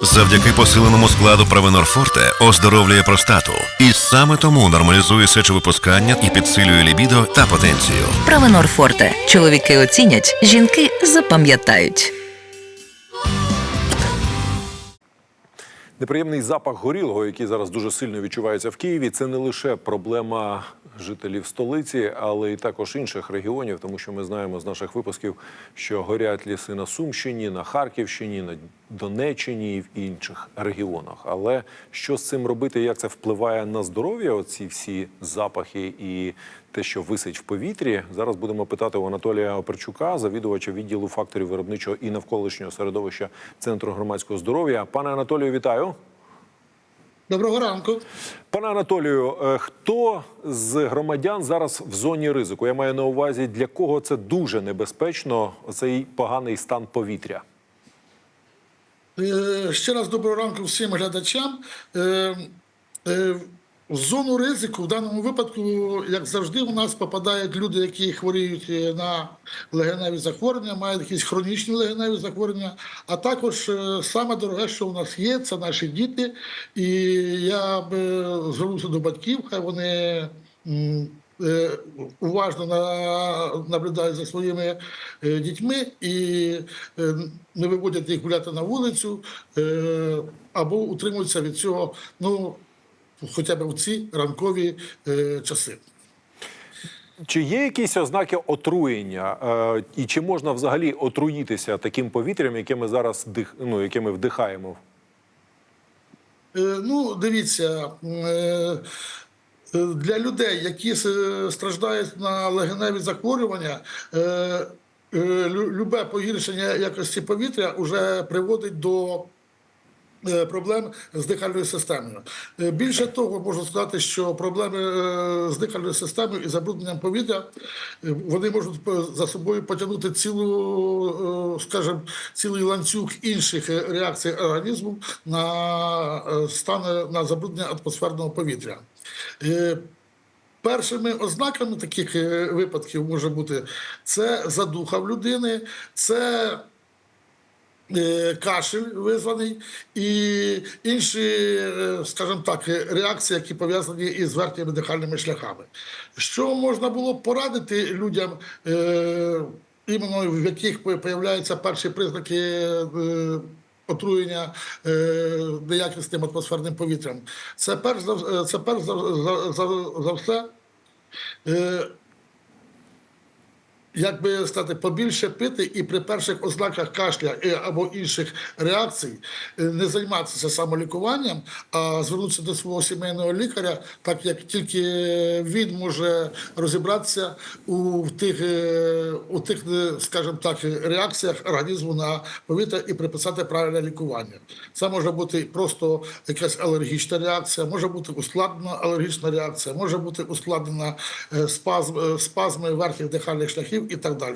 Завдяки посиленому складу Провенор Форте оздоровлює простату. І саме тому нормалізує сечовипускання і підсилює лібідо та потенцію. Правенор Форте. Чоловіки оцінять, жінки запам'ятають. Неприємний запах горілого, який зараз дуже сильно відчувається в Києві, це не лише проблема жителів столиці, але й також інших регіонів, тому що ми знаємо з наших випусків, що горять ліси на Сумщині, на Харківщині, на Донеччині і в інших регіонах. Але що з цим робити, як це впливає на здоров'я? Оці всі запахи і те, що висить в повітрі, зараз будемо питати у Анатолія Оперчука, завідувача відділу факторів виробничого і навколишнього середовища Центру громадського здоров'я. Пане Анатолію, вітаю. Доброго ранку. Пане Анатолію, е, хто з громадян зараз в зоні ризику? Я маю на увазі, для кого це дуже небезпечно, цей поганий стан повітря. Е, Ще раз доброго ранку всім глядачам. Е, е, В зону ризику в даному випадку, як завжди, у нас попадають люди, які хворіють на легеневі захворювання, мають якісь хронічні легеневі захворювання. А також саме дороге, що у нас є, це наші діти. І я б звернувся до батьків, хай вони. Е, Уважно наблюдають за своїми е, дітьми і е, не виводять їх гуляти на вулицю або утримуються від цього, ну хоча б в ці ранкові часи. Чи є якісь ознаки отруєння, е, і чи можна взагалі отруїтися таким повітрям, яке ми зараз дих, ну, яке ми вдихаємо? Е, Ну, дивіться, е, для людей, які страждають на легеневі захворювання, е, е, лю- любе погіршення якості повітря вже приводить до е, проблем з дихальною системою. Е, Більше того, можу сказати, що проблеми е, з дихальною системою і забрудненням повітря е, вони можуть за собою потягнути цілу, е, скажімо, цілий ланцюг інших е, реакцій організму на е, стан на забруднення атмосферного повітря. Е, Першими ознаками таких е, випадків може бути це задуха в людини, це е, кашель визваний і інші, скажімо так, реакції, які пов'язані із верхніми дихальними шляхами. Що можна було порадити людям, іменно в яких появляються перші признаки отруєння е, неякісним атмосферним повітрям? Це перш за, вс- це перш за, за, за, за все. Е, як би сказати, побільше пити і при перших ознаках кашля або інших реакцій е, не займатися самолікуванням, а звернутися до свого сімейного лікаря, так як тільки він може розібратися у тих, е, у тих, е, скажімо так, реакціях організму на повітря і приписати правильне лікування. Це може бути просто якась алергічна реакція, може бути ускладнена алергічна реакція, може бути ускладнена спазм, спазми верхніх дихальних шляхів і так далі.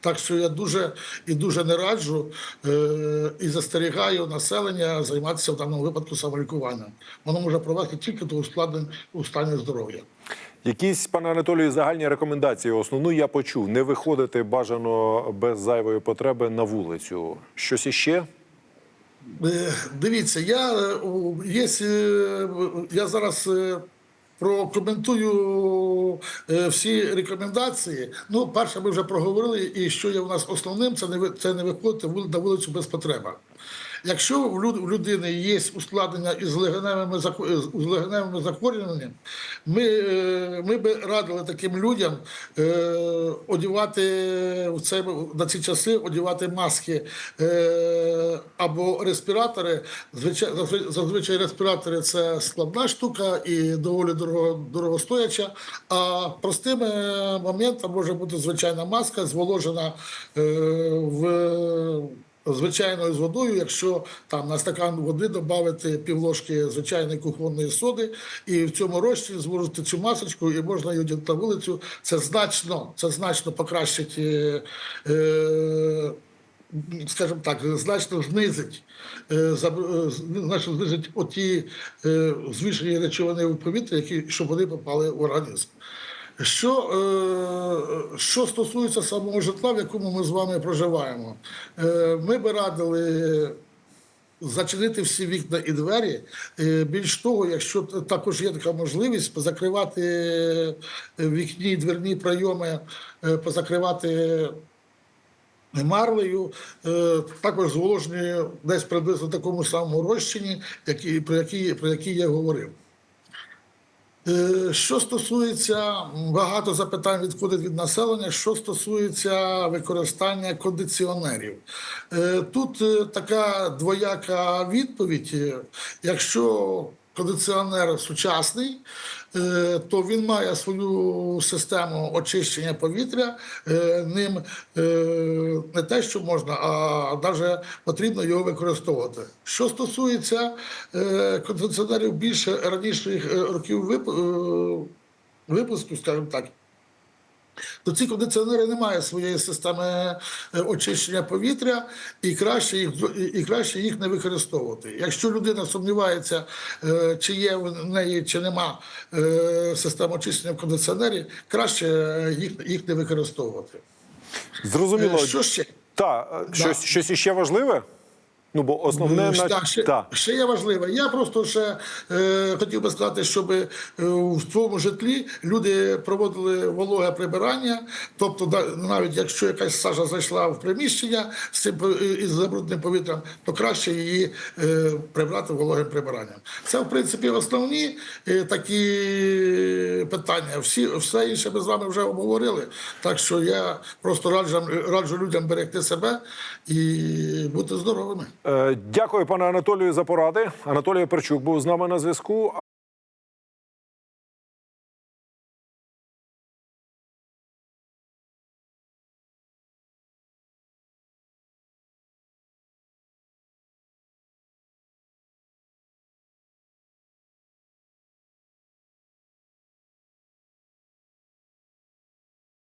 Так що я дуже і дуже не раджу е, і застерігаю населення займатися в даному випадку самолікуванням. Воно може привести тільки до ускладнень у стані здоров'я. Якісь, пане Анатолію, загальні рекомендації. Основну я почув: не виходити бажано без зайвої потреби на вулицю. Щось іще? Е, Дивіться, я, е, є, е, я зараз прокоментую е, всі рекомендації. Ну, перше, ми вже проговорили, і що є у нас основним, це не це не виходити на вулицю без потреби. Якщо в людини є ускладнення із легеневими з легеневими захворюваннями, ми, е, ми би радили таким людям е, одягати в цей, на ці часи одягати маски е, або респіратори. Звичай, зазвичай- респіратори це складна штука і доволі дорого, дорогостояча. А простим моментом може бути звичайна маска, зволожена в звичайною з водою, якщо там на стакан води додати півложки звичайної кухонної соди, і в цьому розчині зложити цю масочку, і можна її на вулицю. Це значно, це значно покращить. е, е, Скажімо так, значно знизить, е, е, значно знизить оті звішені речовини в повітря, які щоб вони попали в організм. Що, е, що стосується самого житла, в якому ми з вами проживаємо, е, ми би радили зачинити всі вікна і двері. Е, Більш того, якщо також є така можливість, позакривати е, вікні, дверні прийоми, е, позакривати марлею, також зволожені десь приблизно такому самому розчині, про, які, про які я говорив. Е, Що стосується багато запитань відходить від населення, що стосується використання кондиціонерів, Е, тут е, така двояка відповідь. Якщо кондиціонер сучасний, то він має свою систему очищення повітря. Е, Ним е, не те, що можна, а навіть потрібно його використовувати. Що стосується е, кондиціонерів більше раніших е, років е, випуску, скажімо так, то ці кондиціонери не мають своєї системи е, очищення повітря, і краще їх і- краще їх не використовувати. Якщо людина сумнівається, е, чи є в неї чи нема е, системи очищення в кондиціонері, краще їх, їх не використовувати. Зрозуміло. Що ще? Та, щось, щось іще важливе? Ну, бо основне... Е, на- так, ще, Та. ще є важливе. Я просто ще е, хотів би сказати, щоб е, в своєму житлі люди проводили вологе прибирання. Тобто, да- навіть якщо якась сажа зайшла в приміщення з цим по- із забрудненим повітрям, то краще її е, прибрати вологим прибиранням. Це, в принципі, основні е, такі питання. Всі, все інше ми з вами вже обговорили. Так що я просто раджу, раджу людям берегти себе і бути здоровими. Е, Дякую, пане Анатолію, за поради. Анатолій Перчук був з нами на зв'язку.